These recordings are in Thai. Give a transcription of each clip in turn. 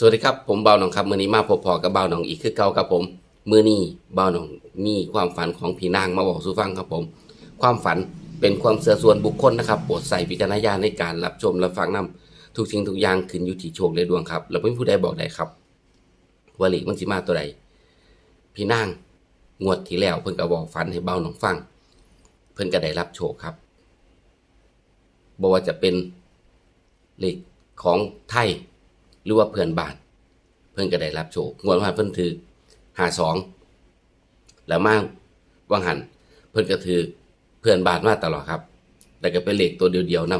สวัสดีครับ ผมเบาหนองครับมือนี้มาพบพอกับเบาหนองอีกคือเก่าครับผม มือนี้เบาหนองมีความฝันของพี่นางมาบอกสู่ฟังครับผม ความฝันเป็นความเสื่อส่วนบุคคลนะครับโปรดใส่วิจารณญาณในการรับชมรับฟังนํทุกสิ่งทุกอย่างขึ้นอยู่ที่โชคและดวงครับแล้วไม่ผู้ใดบอกได้ครับว่าหลีกมันสิมาตัวใดพี่นางงวดที่แล้วเพิ่นก็บอกฝันให้เบาหนองฟัง เพิ่นก็ได้รับโชคครับบอกว่าจะเป็นเหลขของไทย รือว่าเพื่อนบ้าน เพื่อนก็ได้รับโชคงวดว่าเพื่อนถือหาสองแล้วมาวังหัน เพื่อนก็ถือเพื่อนบ้านมาตลอดครับ แต่ก็เป็นเหล็กตัวเดียวๆนํ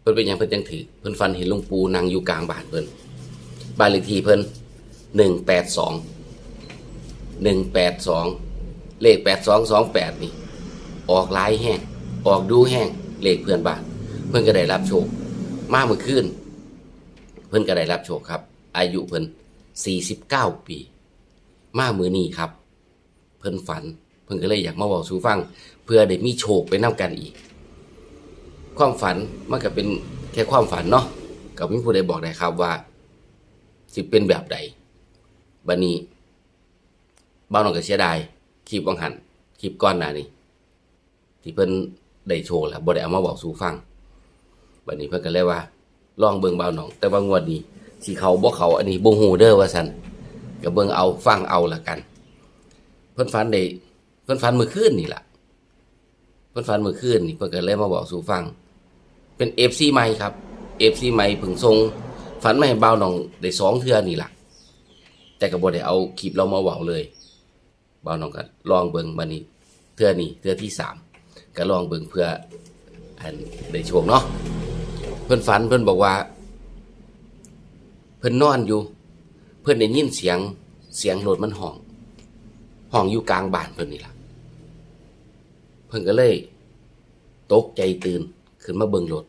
เพื่อนเป็นยังเพื่อนจังถือเพื่อนฟันเห็นลุงปูนั่งอยู่กลางบ้านเพื่อนบ้านเลขที่เพื่อนหนึ่งแปดสองหนึ่งแปดสองเลขแปดสองสองแปดนี่ ออกลายแห้งออกดูแห้งเลขเพื่อนบ้าน เพื่อนก็ได้รับโชคมากเมื่อคืน พิ่นก็ได้รับโชคครับ อายุเพิ่น49 ปี มามือนี้ครับ เพิ่นฝัน เพิ่นก็เลยอยากมาบอกสู่ฟัง เพื่อได้มีโชคไปนํกันอีก ความฝันมันก็เป็นแค่ความฝันเนาะก็ไม่ผู้ใดบอกได้ครับว่า สิเป็นแบบใดบัดนี้บ้านน้องก็เสียดายคลิปวังหันคลิปก้อนหน้านี้ที่เพิ่นได้โชว์แล้วบ่ได้เอามาบอกสู่ฟังบัดนี้เพิ่นก็เลยว่า ลองเบิ่งเบาหนอง แต่ว่างวดนี้สิเขาบ่เขาอันนี้บ่ฮู้เด้อว่าซั่นก็เบิ่งเอาฟังเอาละกัน เพิ่นฝันได้เพิ่นฝันเมื่อคืนนี่ล่ะเพิ่นฝันเมื่อคืนนี่เพิ่นก็เลยมาบอกสู่ฟัง เป็น FC ใหม่ครับ FC ใหม่เพิ่งส่งฝันมาให้เบาหนองได้สองเทื่อนี่ล่ะ แต่ก็บ่ได้เอาคลิปเรามาเว้าเลยเบาหนองก็ลองเบิ่งบัดนี้เทื่อนี้เทื่อที่สามก็ลองเบิ่งเพื่ออันได้โชคเนาะ เพื่อนฝันเพื่อนบอกว่า เพื่อนนอนอยู่ เพื่อนได้ยินเสียงเสียงรถมันห้องห้องอยู่กลางบ้านเพื่อนนี่ล่ะเพื่อนก็เลยตกใจตื่นขึ้นมาเบิ่งรถ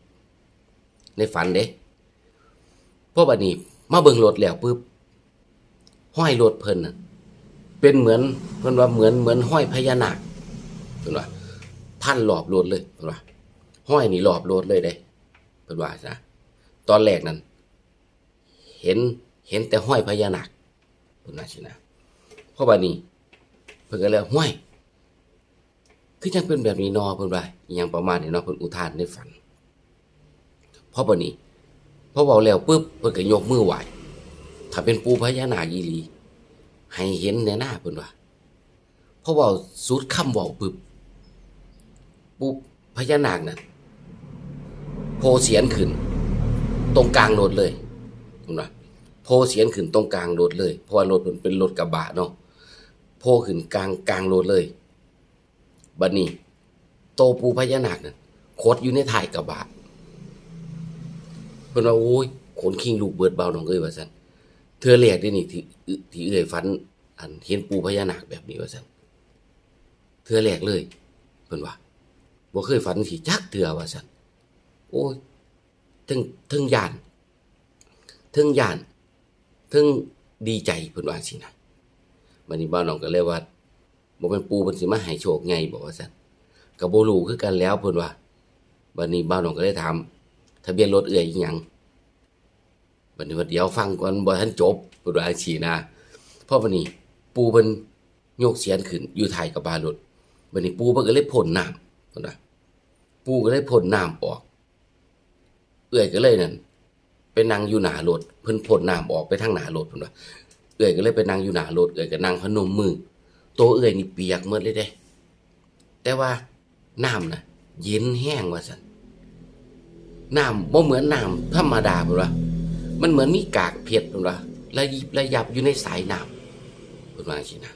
ในฝันเด้พวกบัดนี้มาเบิ่งรถแล้วปุ๊บห้อยรถเพิ่นน่ะเป็นเหมือนเพิ่นว่าเหมือนเหมือนห้อยพญานาคเพิ่นว่าพันหลอบรถเลยเพิ่นว่าห้อยนี่หลอบรถเลยเด้ เพิ่นว่าซะตอนแรกนั้น เห็นเห็นแต่ห้อยพญานาคเพิ่นว่าสินะเพราะว่านี้ เพิ่นก็เลยห้วยคือจังเป็นแบบนี้นอเพิ่นว่าอหยังประมาณนี้เนาะเพิ่นอุทานในฝันเพราะบัดนี้พอเว้าแล้วปุ๊บเพิ่นก็ยกมือไหว้ถ้าเป็นปูพญานาคอีหลีให้เห็นแน่หน้าเพิ่นว่าพอเว้าสุดคำเว้าปุ๊บปูพญานาคน่ะโพ เสียนขึ้น ตรงกลางรถเลยเห็นปะโพเสียนขึ้นตรงกลางรถเลย เพราะว่ารถมันเป็นรถกระบะเนาะโพขึ้นกลางกลางรถเลยบัดนี้ โตปูพญานาคน่ะโคดอยู่ในถ่ายกระบะเพิ่นว่าโอ้ยขนคิงลูกเบิดเบาน้องเอ้ยว่าซั่นเธอแรกได้นี่ที่ที่เอ้ยฝัน อันเห็นปูพญานาคแบบนี้ว่าซั่นเธอแรกเลยเพิ่นว่าบ่เคยฝันสิจักเทื่อว่าซั่น อ้ยทึ่งทึ่งยานทึ่งยานทึ่งดีใจเพิ่นว่าสินะบัดนี้บ้านน้องก็เลยว่าบ่เป็นปูเพิ่นสิมาให้โชคไงบอกว่าซั่นก็บ่รู้คือกันแล้วเพิ่นว่าบัดนี้บ้านน้องก็เลยถามทะเบียนรถเอื้อยอีหยังบัดนี้ว่าเดี๋ยวฟังก่อนบ่ทันจบเพิ่นว่าสินะเพราะบัดนี้ปูเพิ่นยกเสียนขึ้นอยู่ท้ายกระบะรถบัดนี้ปูเพิ่นก็เลยพ่นน้ำเพิ่นว่าปูก็เลยพ่นน้ำออก เอื้อยก็เลยนั่นไปนั่งอยู่หน้ารถเพิ่นพ่นน้ำออกไปทางหนารถเพิ่นว่าเอื้อยก็เลยไปนั่งอยู่หน้ารถเอื้อยก็นั่งพนมมือตัวเอื้อยนี่เปียกหมดเลยเด้ แต่ว่าน้ำนะเย็นแห้งว่าซั่นน้ำบ่เหมือนน้ำธรรมดาเพิ่นว่ามันเหมือนมีกากเพชรเพิ่นว่าระยิบระยับอยู่ในสายน้ำเพิ่นว่าจังซี่นะ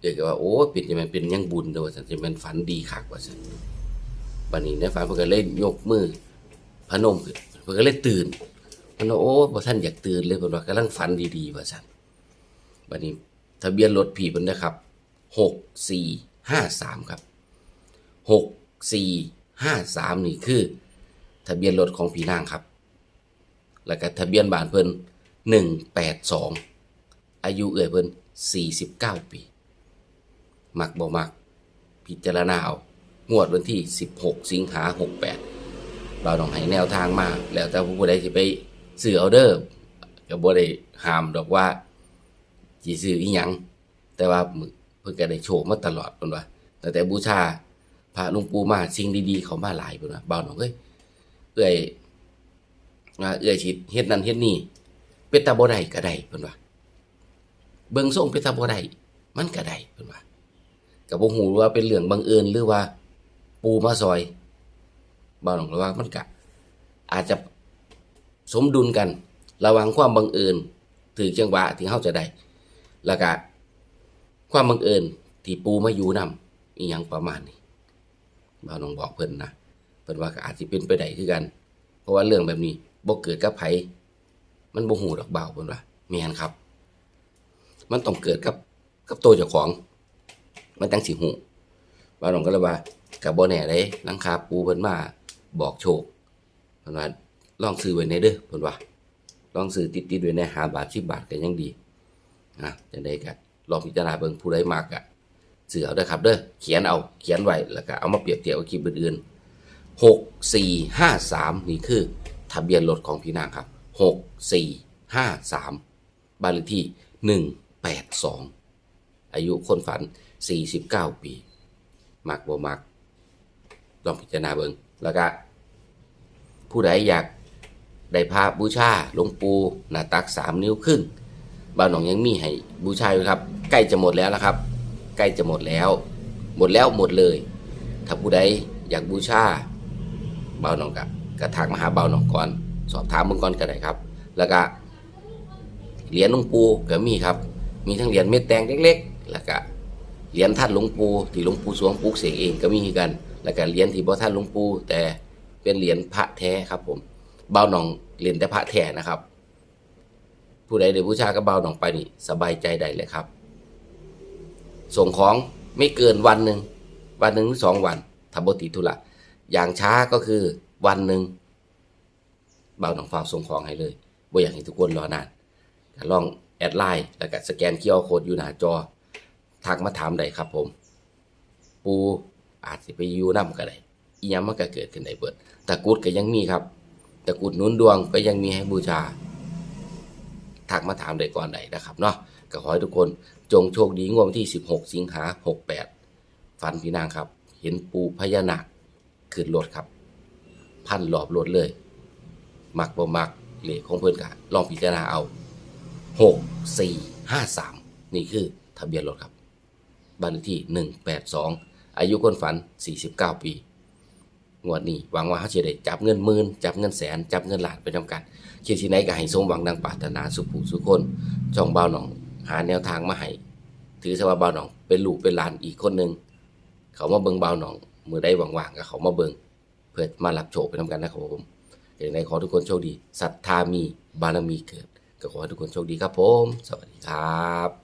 เอื้อยก็ว่าโอ้เป็นจังแม่นเป็นยังบุญเด้อว่าซั่นสิแม่นฝันดีคักว่าซั่น บัดนี้ในฝันเพิ่นก็เลยยกมือพนมขึ้นเพิ่นก็เลยตื่นเพิ่นว่าโอ้บ่ทันอยากตื่นเลยเพิ่นว่ากำลังฝันดีๆว่าซั่นบัดนี้ทะเบียนรถพี่เพิ่นนะครับ6453ครับ6453นี่คือ ทะเบียนรถของพี่นางครับ แล้วก็ทะเบียนบ้านเพิ่น182 อายุเอื้อยเพิ่น49 ปี มักบ่มัก พิจารณาเอา งวดวันที่ 16 สิงหา68เราต้องให้แนวทางมาแล้วแต่ผู้ใดจะไปซื้อเอาเด้อก็บ่ได้ห้ามดอกว่าสิซื้ออีหยังแต่ว่าเพิ่นก็ได้โชคมาตลอดเพิ่นว่าตั้งแต่บูชาพระหลวงปู่มาสิ่งดีๆเขามาหลายเพิ่นว่าบ่าวน้องเอ้ยเอ้อยว่าเอ้อยสิเฮ็ดนั่นเฮ็ดนี่เป็นตาบ่ได้ก็ได้เพิ่นว่าเบิ่งทรงเป็นตาบ่ได้มันก็ได้เพิ่นว่าก็บ่ฮู้ว่าเป็นเรื่องบังเอิญหรือว่า ปูมาซอยบ่าวน้องเลยว่ามันก็อาจจะสมดุลกัน ระว่างความบังเอิญถือจังหวะที่เข้าจะได้ แล้วก็ความบังเอิญที่ปูมาอยู่นำอีหยังประมาณนี้บ่าวน้องบอกเพิ่นนะเพิ่นว่าก็อาจสิเป็นไปได้คือกัน เพราะว่าเรื่องแบบนี้บ่เกิดกับไผมันบ่ฮู้ดอกเบาเพิ่นว่าแม่นครับ มันต้องเกิดกับกับตัวเจ้าของ มันจังสิฮู้บ่าวน้องก็เลยว่า ก็บ่แน่เด้หลังคาปูเพิ่นมาบอกโชคเพิ่นว่าลองซื้อไว้ในเด้อเพิ่นว่าลองซื้อติดติดๆไว้ในหาบาทสิบบาทก็ยังดีนะจังได๋ก็ลองพิจารณาเบิ่งผู้ใดมักอะซื้อเอาเด้ครับเด้อเขียนเอาเขียนไว้แล้วก็เอามาเปรียบเทียบกับคลิปอื่นๆหกสี่ห้าสามนี่คือทะเบียนรถของพี่นางครับหกสี่ห้าสามบ้านเลขที่หนึ่งแปดสองอายุคนฝันสี่สิบเก้าปี มักบ่มัก ลองพิจารณาเบิ่งแล้วก็ผู้ใดอยากได้พระบูชาหลวงปู่หน้าตักสามนิ้วครึ่งบ้านหนองยังมีให้บูชาอยู่ครับ ใกล้จะหมดแล้วนะครับ ใกล้จะหมดแล้ว หมดแล้วหมดเลย ถ้าผู้ใดอยากบูชาบ่าวหนองกะกระทักมหาบ่าวหนองก่อน สอบถามมึงก่อนก็ได้ครับ แล้วก็เหรียญหลวงปู่ก็มีครับ มีทั้งเหรียญเม็ดแดงเล็ก ๆ แล้วก็เหรียญท่านหลวงปู่ที่หลวงปู่สวงปลูกเสกเองก็มีกัน แล้วก็เหรียญที่บ่ท่านหลวงปู่แต่เป็นเหรียญพระแท้ครับ ผมเบาหนองเหรียญแต่พระแท้นะครับ ผู้ใดได้บูชากับเบาหนองไปนี่สบายใจได้เลยครับ ส่งของไม่เกินวันหนึ่งวันหนึ่งหรือสองวันถ้าบติธุระอย่างช้าก็คือวันหนึ่งเบาหนองฝากส่งของให้เลยบ่อยากให้ทุกคนรอนานลองแอดไลน์แล้วก็สแกนเคียร์โค้ดอยู่หน้าจอทักมาถามได้ครับผม ปู อาจจะไปอยู่น้ำก็ได้อีหยังมันก็เกิดขึ้นได้เบิดตะกุดก็ยังมีครับ ตะกุดนุนดวงก็ยังมีให้บูชาทักมาถามได้ก่อนได้นะครับเนาะก็ขอให้ทุกคนจงโชคดีงวดที่ 16 สิงหา 68 ฝันพี่นางครับ เห็นปูพญานาคขึ้นรถครับ พันหลอบรถเลยมักบ่มักเหลขของเพื่อนกะลองพิจารณาเอา 6 4 5 3 นี่คือทะเบียนรถครับ บ้านเลขที่ 182 อายุคนฝัน 49 ปีงวดนี้หวังว่าเขาจะได้จับเงินหมื่นจับเงินแสน จับเงินล้านไปทำกันเคียดที่ไหนก็ให้สมหวังดังปรารถนาสุภูสุขคนช่องเบาหนอง หาแนวทางมาให้ถือซะว่าเบาหนอง เป็นลูกเป็นหลานอีกคนหนึ่งเขามาเบิงเบาหนองมือได้ว่างๆก็เขามาเบิงเพื่อมารับโชคไปทำกันนะครับผมอย่างไรขอทุกคนโชคดีศรัทธามีบารมีเกิดก็ขอให้ทุกคนโชคดีครับผม สวัสดีครับ